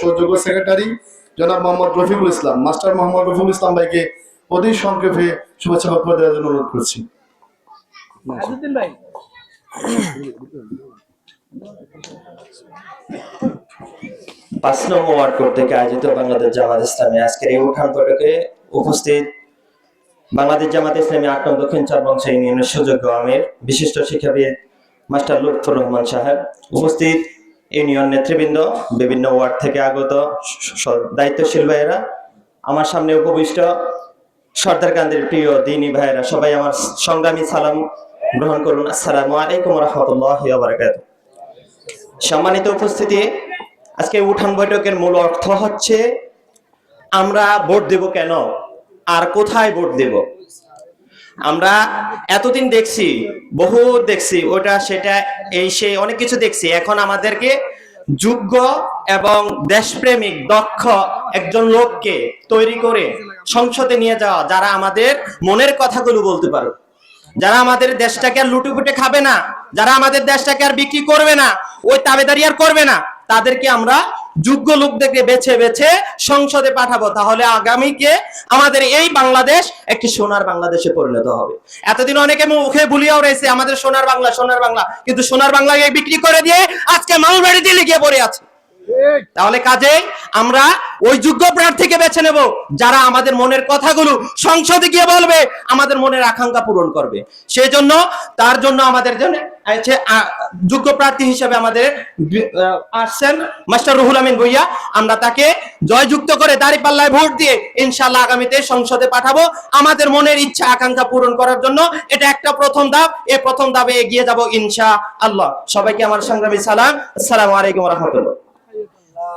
সহযোগ্য secretary জনাব Mohammad Rafiqul Islam. Master Mohammad Rafiqul Islam ভাইকে অতি সংক্ষেপে শুভেচ্ছা বক্তব্য দেওয়ার জন্য অনুরোধ করছি। ভাই। পাঁচ নং ওয়ার্ড কোর্ট থেকে আয়োজিত বাংলাদেশ জামাত ইসলামী আজকের এই উঠান বৈঠকে উপস্থিত বাংলাদেশ জামাত ইসলামী আট নং দক্ষিণ চার বংশ ইউনিয়নের সুযোগ্য আমির বিশিষ্ট শিক্ষাবিদ মাস্টার লুৎফর রহমান সাহেব উপস্থিত ইউনিয়ন নেতৃবৃন্দ, বিভিন্ন ওয়ার্ড থেকে আগত দায়িত্বশীল ভাইয়েরা, আমার সামনে উপবিষ্ট সর্দার কান্দের প্রিয় দিনী ভাইয়েরা, সবাই আমার সংগ্রামী সালাম গ্রহণ করুন। আসসালামু আলাইকুম রহমতুল্লাহ সম্মানিত উপস্থিতি, আজকে উঠান বৈঠকের মূল অর্থ হচ্ছে, আমরা ভোট দেব কেন? আর কোথায় ভোট দেব? আমরা এতদিন দেখছি বহু দেখছি, ওটা, সেটা, এই সেই অনেক কিছু দেখছি। এখন আমাদেরকে যোগ্য এবং দেশপ্রেমিক, দক্ষ একজন লোককে তৈরি করে সংসদে নিয়ে যাওয়া, যারা আমাদের মনের কথাগুলো বলতে পারো। যারা আমাদের দেশটাকে আর লুটুপুটে খাবে না, যারা আমাদের দেশটাকে আর বিক্রি করবে না, ওই তাবেদারি আর করবে না, তাদেরকে আমরা যোগ্য লোকদেরকে বেছে বেছে সংসদে পাঠাবো। তাহলে আগামীকে আমাদের এই বাংলাদেশ একটি সোনার বাংলাদেশে পরিণত হবে। এতদিন অনেকে মুখে ভুলিয়াও রয়েছে আমাদের সোনার বাংলা সোনার বাংলা। কিন্তু সোনার বাংলাকে বিক্রি করে দিয়ে আজকে মালবাড়ি দিল্লি গিয়ে পড়ে আছে। তাহলে কাজে আমরা ওই যোগ্য প্রার্থীকে বেছে নেব যারা আমাদের মনের কথাগুলো সংসদে গিয়ে বলবে আমাদের মনের আকাঙ্ক্ষা পূরণ করবে। সেই জন্য তার জন্য আমাদের জন্য আ- যোগ্য প্রার্থী হিসেবে আমাদের আসছেন মাস্টার রুহুল আমিন ভুইয়া। আমরা তাকে জয়যুক্ত করে দাড়ি পাল্লায় ভোট দিয়ে ইনশাল্লাহ আগামীতে সংসদে পাঠাবো। আমাদের মনের ইচ্ছা, আকাঙ্ক্ষা পূরণ করার জন্য এটা একটা প্রথম ধাপ। এ প্রথম ধাপে এগিয়ে যাব ইনশা আল্লাহ সবাইকে আমার সংগ্রামী সালাম। আসসালামু আলাইকুম রহমতুল্লাহ।